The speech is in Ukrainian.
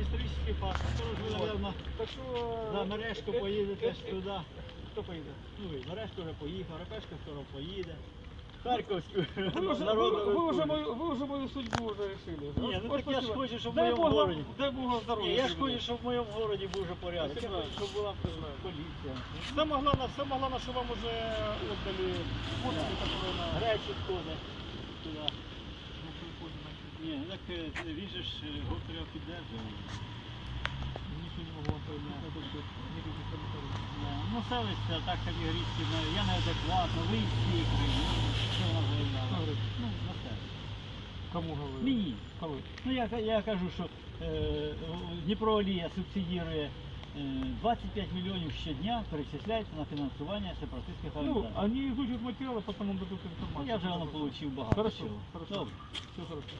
Історичний паспорт. Скоро ж ви, Вот. напевно, Так что... за мережку поїдете ж туди. Кто поедет? Ну, і мережка вже поїхав, Рапешка скоро поїде. Харківську Вы уже, народну вы, вы уже республіку. мою, вы уже мою судьбу уже решили. Не, ну Вот так я ж спасибо. хочу, щоб в Дай моєму Бог вам- городі. Дай Бог здоровья. Ні, я ж хочу, щоб в моєму городі був вже порядок. Я Спасибо. хочу, щоб була поліція. Самое главное, самое главное, что вам уже отдали подписи, которые на... Речі ходить туди. Ні, так е, ж е, все. Комментариев. Да, Ну, селиться так категорично, я неадекватно, ви всі криві. Що вона заявляла? Ну, на себе. Кому говорю? Мені. Кого? Ну я, я кажу, що е, Дніпроолія субсидірує е, 25 мільйонів щодня перечисляється на фінансування сепаратистських Ну, організацій. они изучат материалы, потом вам дадут информацию. Ну, я вже воно отримав багато. Хорошо, хорошо. Добре. Все хорошо.